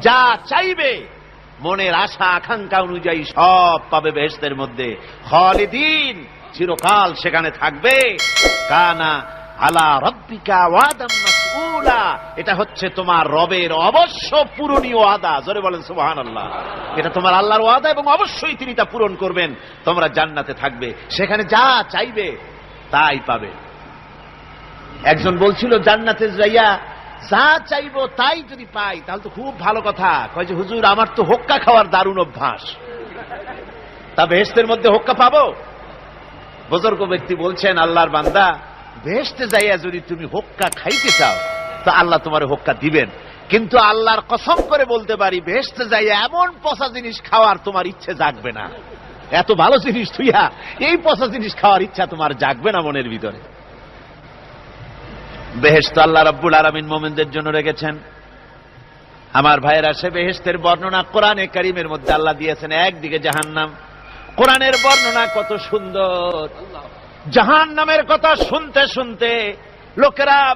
যা চাইবে, মনের আশা, আকাঙ্ক্ষা অনুযায়ী সব পাবে বেহেস্তের মধ্যে। খালিদিন, চিরকাল সেখানে থাকবে। কানা আলা রব্বিকা ওয়াদাম মাসউলা। এটা হচ্ছে তোমার রবের অবশ্য পূরণীয় ওয়াদা। জোরে বলেন, সুবহানাল্লাহ। এটা তোমার আল্লাহর ওয়াদা এবং অবশ্যই তিনি তা পূরণ করবেন। তোমরা জান্নাতে থাকবে। সেখানে যা চাইবে, তাই পাবে। একজন বলছিল, জান্নাতে যাইয়া যা চাইব তাই যদি পাই, তাহলে তো খুব ভালো কথা। কয় যে, হুজুর, আমার তো হোক্কা খাওয়ার দারুণ অভ্যাস। তা বেহেস্তের মধ্যে হোক্কা পাবো? বুজুর্গ ব্যক্তি বলছেন, আল্লাহর বান্দা বেহেস্তে যাইয়া যদি তুমি হোক্কা খাইতে চাও, তো আল্লাহ তোমার হোক্কা দিবেন। কিন্তু আল্লাহর কসম করে বলতে পারি বেহেস্তে যাইয়া এমন পচা জিনিস খাওয়ার তোমার ইচ্ছে জাগবে না। এত ভালো জিনিস তুইয়া এই পচা জিনিস খাওয়ার ইচ্ছা তোমার জাগবে না মনের ভিতরে। বেহেস্ত আল্লাহ রব্বুল আলমিন মোমেনদের জন্য রেখেছেন। আমার ভাইয়েরা, সে বেহেস্তের বর্ণনা কোরআনে করিমের মধ্যে আল্লাহ দিয়েছেন, একদিকে জাহান্নাম। কোরআনের বর্ণনা কত সুন্দর। জাহান নামের কথা শুনতে শুনতে লোকেরা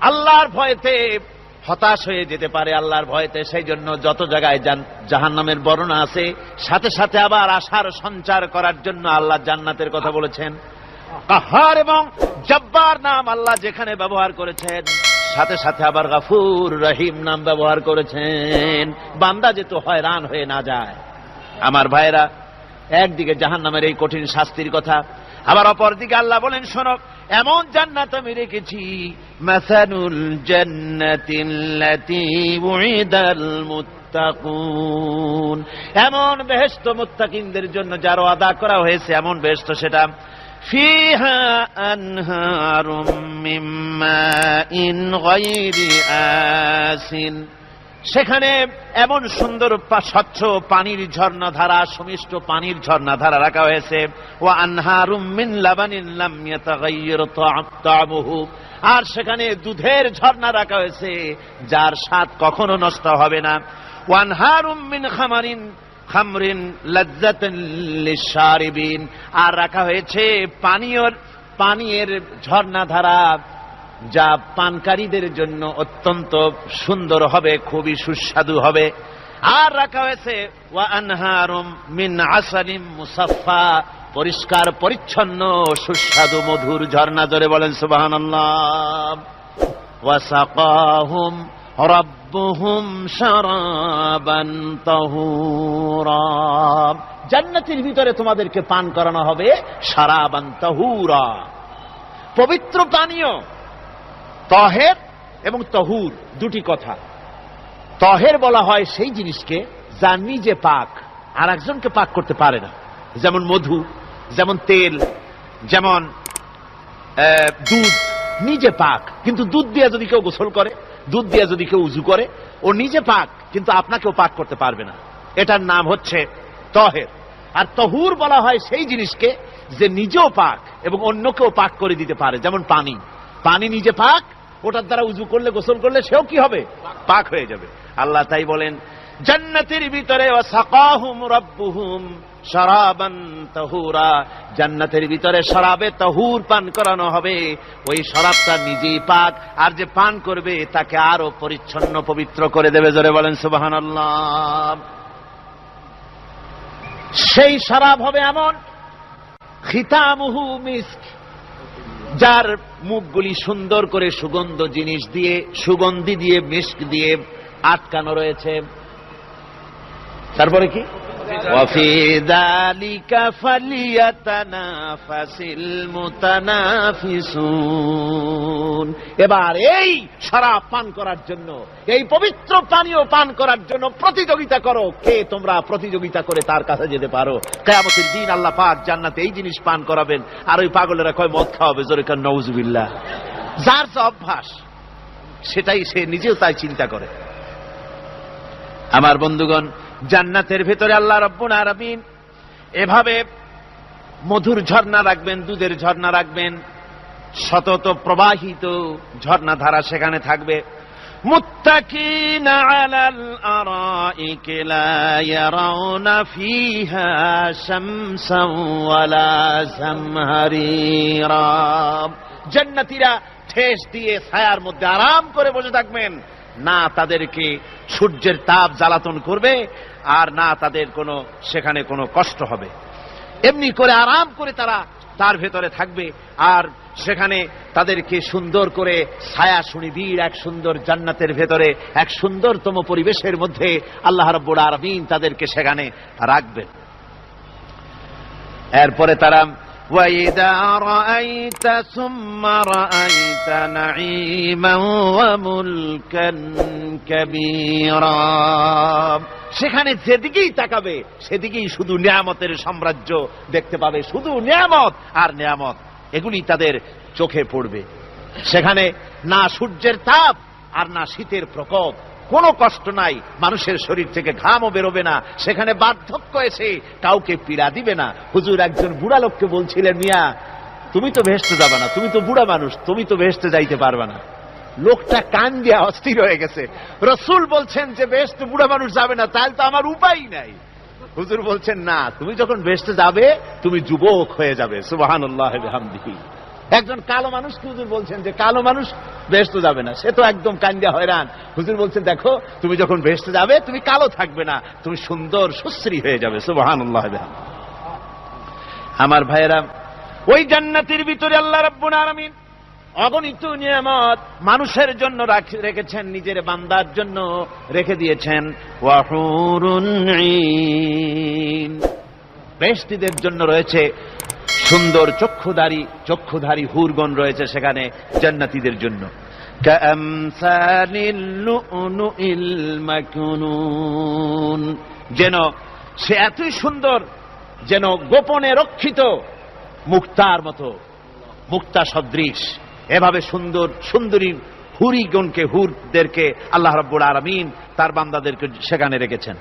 আল্লাহর ভয়েতে হতাশ হয়ে যেতে পারে আল্লাহর ভয়েতে সেই জন্য যত জায়গায় জাহান নামের বর্ণনা আছে, সাথে সাথে আবার আশার সঞ্চার করার জন্য আল্লাহ জান্নাতের কথা বলেছেন। কাহার এবং জব্বার নাম আল্লাহ যেখানে ব্যবহার করেছেন, সাথে সাথে আবার গাফুর রহিম নাম ব্যবহার করেছেন। বান্দা যেত হয়রান হয়ে না যায়। আমার ভাইরা একদিকে জাহান নামের এই কঠিন শাস্তির কথা, আবার অপর দিকে আল্লাহ বলেন, শোনো, এমন জান্নাত আমি রেখেছি এমন বেহেশত মুত্তাকিনদের জন্য যার আদা করা হয়েছে, এমন বেহেশত সেটা فيها أنهار من ماء غير آسن সেখানে এমন সুন্দর পা- স্বচ্ছ পানির ঝর্ণাধারা সুমিষ্ট পানির ঝর্ণাধারা রাখা হয়েছে ও আনহারুম মিন লাবানিন লাম ইয়াতাগাইয়ির তা'আ- তা'মুহু আর সেখানে দুধের ঝর্ণা রাখা হয়েছে যার স্বাদ কখনো নষ্ট হবে না ওয়ানহারুম মিন খামারিন খামরিন লজ্জাতান আর রাখা হয়েছে পানীয় পানীয়ের ঝর্ণাধারা, যা পানকারীদের জন্য অত্যন্ত সুন্দর হবে, খুবই সুস্বাদু হবে। আর রাখা হয়েছে মিন আসালিম মুসাফফা, পরিষ্কার, পরিচ্ছন্ন, সুস্বাদু মধুর ঝর্ণা। ধরে বলেন ওয়াসাকাহুম রব্বুহুম শারাবান তাহুরা। জান্নাতের ভিতরে তোমাদেরকে পান করানো হবে শারাবান তাহুরা। পবিত্র পানীয় তহের এবং তহুর দুটি কথা। তহের বলা হয় সেই জিনিসকে যা নিজে পাক আর একজনকে পাক করতে পারে না। যেমন মধু, যেমন তেল, যেমন দুধ নিজে পাক, কিন্তু দুধ দিয়ে যদি কেউ গোসল করে, দুধ দিয়ে যদি কেউ উজু করে, ও নিজে পাক, কিন্তু আপনাকেও পাক করতে পারবে না। এটার নাম হচ্ছে তহের। আর তহুর বলা হয় সেই জিনিসকে যে নিজেও পাক এবং অন্যকেও পাক করে দিতে পারে, যেমন পানি। পানি নিজে পাক, ওটার দ্বারা উজু করলে, গোসল করলে সেও কি হবে? পাক হয়ে যাবে। আল্লাহ তাই বলেন জান্নাতের ভিতরে জান্নাতের ভিতরে শরাবে তাহুর পান করানো হবে। ওই শরাবটা নিজেই পাক, আর যে পান করবে তাকে আরও পরিচ্ছন্ন পবিত্র করে দেবে, জোরে বলেন সুবহানাল্লাহ। সেই শরাব হবে এমন, খিতামুহু মিস্ক, যার মুখগুলি সুন্দর করে সুগন্ধ জিনিস দিয়ে, সুগন্ধি দিয়ে, মিস্ক দিয়ে আটকানো রয়েছে। তারপরে কি? এবার এই সারা পান করার জন্য এই পবিত্র পানীয় পান করার জন্য প্রতিযোগিতা করো। কে তোমরা প্রতিযোগিতা করে তার কাছে যেতে পারো? কেমন দিন আল্লাহ পাক জান্নাতে এই জিনিস পান করাবেন। আর ওই পাগলেরা কয় মদ খাওয়াবে জোরেকার নওজুবিল্লা যার যা অভ্যাস সেটাই সে নিজেও তাই চিন্তা করে। আমার বন্ধুগণ জান্নাতের ভেতরে আল্লাহ রব্বুল আরামিন এভাবে মধুর ঝর্ণা রাখবেন, দুধের ঝর্ণা রাখবেন, সতত প্রবাহিত ঝর্ণা ধারা সেখানে থাকবে। মুত্তাকিন জান্নাতীরা ঠেস দিয়ে ছায়ার মধ্যে আরাম করে বসে থাকবেন। না তাদেরকে সূর্যের তাপ জ্বালাতন করবে, আর না তাদের কোনো, সেখানে কোনো কষ্ট হবে। এমনি করে আরাম করে তারা তার ভেতরে থাকবে, আর সেখানে তাদেরকে সুন্দর করে ছায়া শুনি সুনিবিড় এক সুন্দর জান্নাতের ভেতরে, এক সুন্দরতম পরিবেশের মধ্যে আল্লাহ রব্বুল আরবিন তাদেরকে সেখানে রাখবেন। এরপরে তারা وَإِذَا رَأَيْتَ ثُمَّ رَأَيْتَ نَعِيمًا وَمُلْكًا كَبِيرًا সেখানে যেদিকেই তাকাবে সেদিকেই শুধু নিয়ামতের সাম্রাজ্য দেখতে পাবে শুধু নিয়ামত আর নিয়ামত এগুলি তাদের চোখে পড়বে সেখানে না সূর্যের তাপ আর না শীতের প্রকোপ কোনো কষ্ট নাই। মানুষের শরীর থেকে ঘামও বেরোবে না। সেখানে বার্ধক্য এসে কাউকে পীড়া দিবে না। হুজুর একজন বুড়া লোককে বলছিলেন, মিয়া, তুমি তো ভেসতে যাবে না। তুমি তো বুড়া মানুষ। তুমি তো ভেসতে যাইতে পারবে না। লোকটা কান দিয়া অস্থির হয়ে গেছে। রসুল বলছেন যে বেস্ট বুড়া মানুষ যাবে না, তাহলে তো আমার উপায় নাই। হুজুর বলছেন, না, তুমি যখন বেস্টে যাবে, তুমি যুবক হয়ে যাবে। সুবাহান হামদিহি একজন কালো মানুষ হুজুর বলছেন যে কালো মানুষ বেহেস্ত যাবে না। সে তো একদম কান্দিয়া হয়রান। হুজুর বলছেন, দেখো, তুমি যখন বেহেস্তে যাবে, তুমি কালো থাকবে না, তুমি সুন্দর, সুশ্রী হয়ে যাবে। সুবাহান আমার ভাইয়েরা, ওই জান্নাতের ভিতরে আল্লাহ রাব্বুল আলামিন অগণিত নিয়ামত মানুষের জন্য রেখেছেন, নিজের বান্দার জন্য রেখে দিয়েছেন। ওয়াহুরুন ঈন। জন্য রয়েছে সুন্দর চক্ষুধারী চক্ষুধারী হুরগণ রয়েছে সেখানে জান্নাতিদের জন্য। যেন সে এতই সুন্দর যেন গোপনে রক্ষিত মুক্তার মতো, মুক্তা সদৃশ। এভাবে সুন্দর, সুন্দরী হুরিগণকে, হুরদেরকে আল্লাহ রব্বুল আরামিন তার বান্দাদেরকে সেখানে রেখেছেন।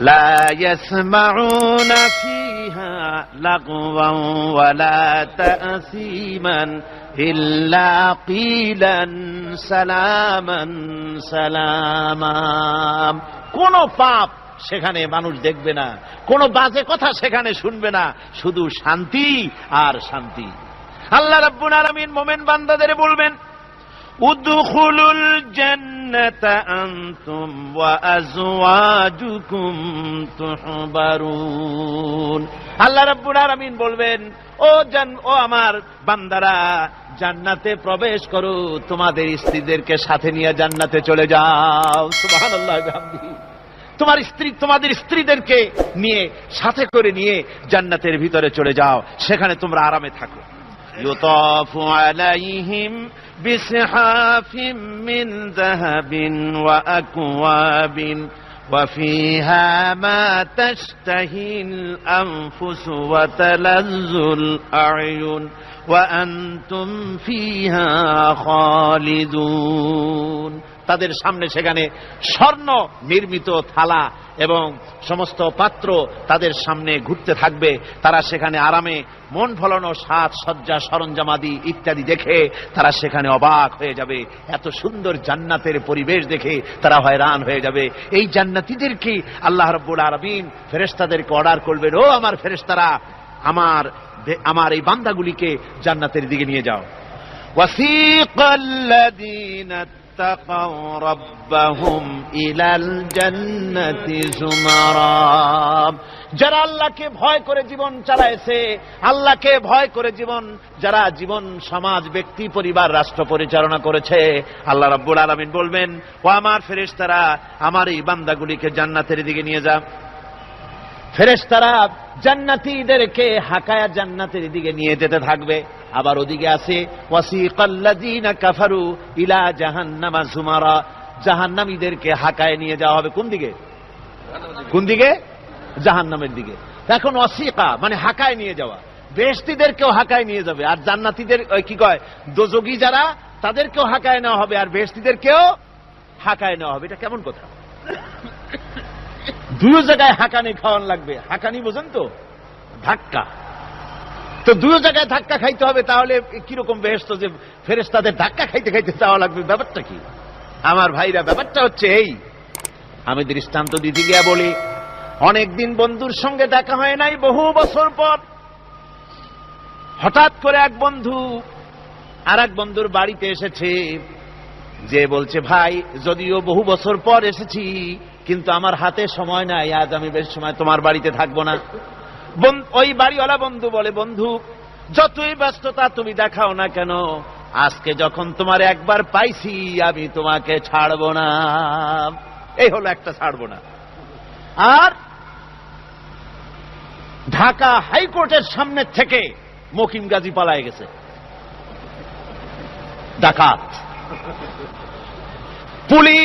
লা ইয়াসমাউনা ফিহা لغوا ولا تأثيما إلا قيلا سلاما سلاما কোন পাপ সেখানে মানুষ দেখবে না কোন বাজে কথা সেখানে শুনবে না শুধু শান্তি আর শান্তি আল্লাহ রাব্বুল আলামিন মোমেন বান্দাদের বলবেন উদখুলুল জান্নাতা আনতুম ওয়া আজওয়াজুকুম তুহবারুন আল্লাহ রাব্বুল আলামিন বলবেন ও জান ও আমার বান্দারা জান্নাতে প্রবেশ করো তোমাদের স্ত্রীদেরকে সাথে নিয়ে জান্নাতে চলে যাও সুবহানাল্লাহ বিহামদিহি তোমার স্ত্রী তোমাদের স্ত্রীদেরকে নিয়ে সাথে করে নিয়ে জান্নাতের ভিতরে চলে যাও সেখানে তোমরা আরামে থাকো يطاف عليهم بسحاف من ذهب وأكواب وفيها ما تشتهي الأنفس وتلذ الأعين وأنتم فيها خالدون. তাদের সামনে সেখানে স্বর্ণ নির্মিত থালা এবং সমস্ত পাত্র তাদের সামনে ঘুরতে থাকবে। তারা সেখানে আরামে মন ফলানো সাজ সজ্জা সরঞ্জামাদি ইত্যাদি দেখে তারা সেখানে অবাক হয়ে যাবে। এত সুন্দর জান্নাতের পরিবেশ দেখে তারা হয়রান হয়ে যাবে। এই জান্নাতিদেরকে আল্লাহ রব্বুল আরবিন ফেরেস্তাদেরকে অর্ডার করবেন ও আমার ফেরেস্তারা আমার আমার এই বান্দাগুলিকে জান্নাতের দিকে নিয়ে যাও। ওয়াসিক اتقوا ربهم إلى الجنة زمرا যারা আল্লাহকে ভয় করে জীবন চালাইছে আল্লাহকে ভয় করে জীবন যারা জীবন সমাজ ব্যক্তি পরিবার রাষ্ট্র পরিচালনা করেছে আল্লাহ রাব্বুল আলামিন বলবেন ও আমার ফেরেশতারা আমার এই বান্দাগুলিকে জান্নাতের দিকে নিয়ে যা ফেরেশতারা জান্নাতীদেরকে হাকায়া জান্নাতের দিকে নিয়ে যেতে থাকবে। আবার ওদিকে আছে, ওয়াসিকাল্লাযীনা কাফারু ইলা জাহান্নামা জুমারা। জাহান্নামীদেরকে হাকায় নিয়ে যাওয়া হবে কোন দিকে? কোন দিকে? জাহান্নামের দিকে। এখন অসিকা মানে হাকায় নিয়ে যাওয়া। বেহস্তিদেরকেও হাকায় নিয়ে যাবে। আর জান্নাতীদের কি কয়, দোজগী যারা, তাদেরকেও হাকায় নেওয়া হবে। আর বেহস্তিদেরকেও হাকায় নেওয়া হবে। এটা কেমন কথা? দুই জায়গায় হাঁকানি খাওয়ান লাগবে। হাঁকানি বোঝেন তো? ধাক্কা। তো দুই জায়গায় ধাক্কা খাইতে হবে, তাহলে কীরকম বেহেস্ত যে ফেরেস্তাদের ধাক্কা খাইতে খাইতে চাওয়া লাগবে? ব্যাপারটা কি? আমার ভাইরা, ব্যাপারটা হচ্ছে এই। আমি দৃষ্টান্ত দিতে গিয়া বলি, অনেকদিন বন্ধুর সঙ্গে দেখা হয় নাই, বহু বছর পর। হঠাৎ করে এক বন্ধু আর এক বন্ধুর বাড়িতে এসেছে। যে বলছে, ভাই, যদিও বহু বছর পর এসেছি কিন্তু আমার হাতে সময় নাই, আজ আমি বেশ সময় তোমার বাড়িতে থাকব না। ওই বাড়িওয়ালা বন্ধু বলে, বন্ধু, যতই ব্যস্ততা তুমি দেখাও না কেন, আজকে যখন তোমার একবার পাইছি, আমি তোমাকে ছাড়বো না। এই হলো একটা ছাড়বো না। আর ঢাকা হাইকোর্টের সামনে থেকে মকিম গাজী পালায় গেছে। ডাকাত। পুলিশ